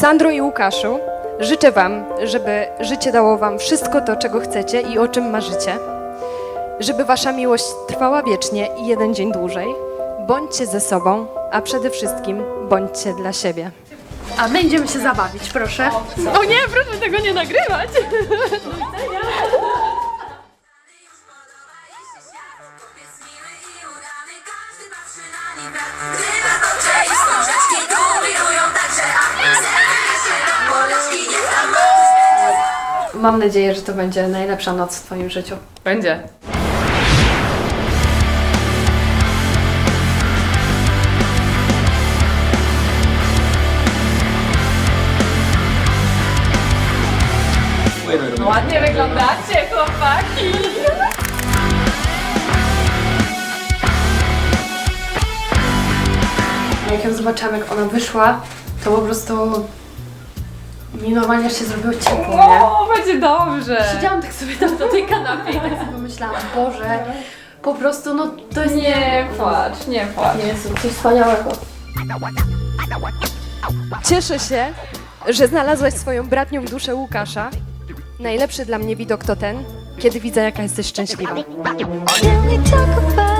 Sandro i Łukaszu, życzę Wam, żeby życie dało Wam wszystko to, czego chcecie i o czym marzycie. Żeby Wasza miłość trwała wiecznie i jeden dzień dłużej. Bądźcie ze sobą, a przede wszystkim bądźcie dla siebie. A my idziemy się zabawić, proszę. O nie, proszę tego nie nagrywać! Mam nadzieję, że to będzie najlepsza noc w Twoim życiu. Będzie. Ładnie wyglądacie, chłopaki! Jak ją zobaczyłam, jak ona wyszła, to po prostu mi normalnie aż się zrobiło ciepło, nie? O, będzie dobrze! Siedziałam tak sobie tam na tej kanapie i tak sobie pomyślałam, Boże, po prostu no to jest... Nie płacz, nie płacz. Jezu, coś wspaniałego. Cieszę się, że znalazłaś swoją bratnią duszę Łukasza. Najlepszy dla mnie widok to ten, kiedy widzę, jaka jesteś szczęśliwa. Can we talk about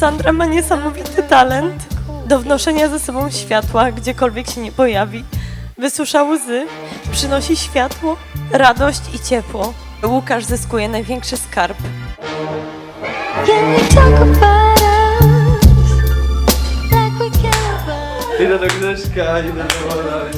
Sandra ma niesamowity talent do wnoszenia ze sobą światła, gdziekolwiek się nie pojawi. Wysusza łzy, przynosi światło, radość i ciepło. Łukasz zyskuje największy skarb. Idę do Grześka, idę do us?